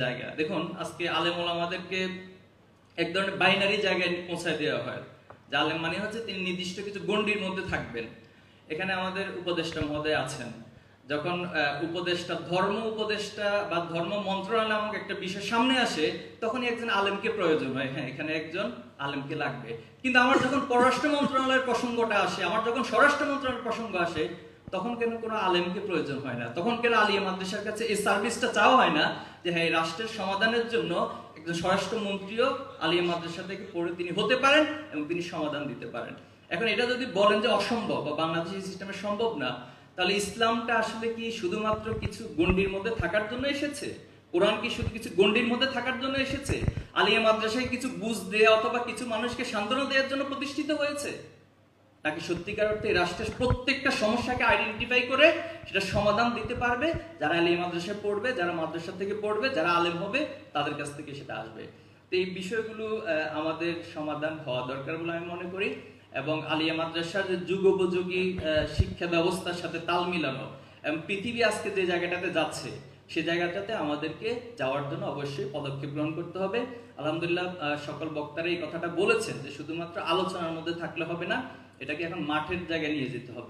জায়গা। দেখুন, আজকে আলেম ওলামাদেরকে এক ধরনের বাইনারি জায়গায় পৌঁছায় দেওয়া হয়। যে আলেম মানে হচ্ছে তিনি নির্দিষ্ট কিছু গণ্ডির মধ্যে থাকবেন। এখানে আমাদের উপদেষ্টা মহোদয় আছেন। যখন উপদেষ্টা ধর্ম উপদেষ্টা বা ধর্ম মন্ত্রণালয় নামক একটা বিষয় সামনে আসে, তখনই একজন আলেমকে প্রয়োজন হয়। হ্যাঁ এখানে একজন আলেমকে লাগবে। কিন্তু আমার যখন পররাষ্ট্র মন্ত্রণালয়ের প্রসঙ্গটা আসে, আমার যখন স্বরাষ্ট্র মন্ত্রণালয়ের প্রসঙ্গ আসে তখন কেন কোনো আলেমকে প্রয়োজন হয় না? তখন কেন আলিয়া মাদ্রাসার কাছে এই সার্ভিসটা চাওয়া হয় না যে হ্যাঁ রাষ্ট্রের সমাধানের জন্য একজন স্বরাষ্ট্রমন্ত্রীও আলিয়া মাদ্রাসা থেকে পড়ে তিনি হতে পারেন এবং তিনি সমাধান দিতে পারেন। এখন এটা যদি বলেন যে অসম্ভব বা বাংলাদেশি সিস্টেমে সম্ভব না, তাহলে ইসলামটা আসলে কি শুধুমাত্র কিছু গণ্ডির মধ্যে থাকার জন্য এসেছে? কোরআন কি শুধু কিছু গণ্ডির মধ্যে থাকার জন্য এসেছে? আলিয়া মাদ্রাসায় কিছু বুঝ দেয়া অথবা কিছু মানুষকে সান্ত্বনা দেওয়ার জন্য প্রতিষ্ঠিত হয়েছে? নাকি সত্যিকার অর্থে রাষ্ট্রের প্রত্যেকটা সমস্যাকে আইডেন্টিফাই করে সেটা সমাধান দিতে পারবে। যারা আলিম মাদ্রাসায় পড়বে, যারা মাদ্রাসা থেকে পড়বে, যারা আলেম হবে, তাদের কাছ থেকে সেটা আসবে। তো এই বিষয়গুলো আমাদের সমাধান হওয়া দরকার বলে আমি মনে করি। এবং আলিয়া মাদ্রাসার যে যুগোপযোগী শিক্ষা ব্যবস্থার সাথে তাল মিলানো এবং পৃথিবী আজকে যে জায়গাটাতে যাচ্ছে, সে জায়গাটাতে আমাদেরকে যাওয়ার জন্য অবশ্যই পদক্ষেপ গ্রহণ করতে হবে। আলহামদুলিল্লাহ সকল বক্তারা এই কথাটা বলেছেন যে শুধুমাত্র আলোচনার মধ্যে থাকলে হবে না এটাকে এখন মাঠের জায়গায় নিয়ে যেতে হবে।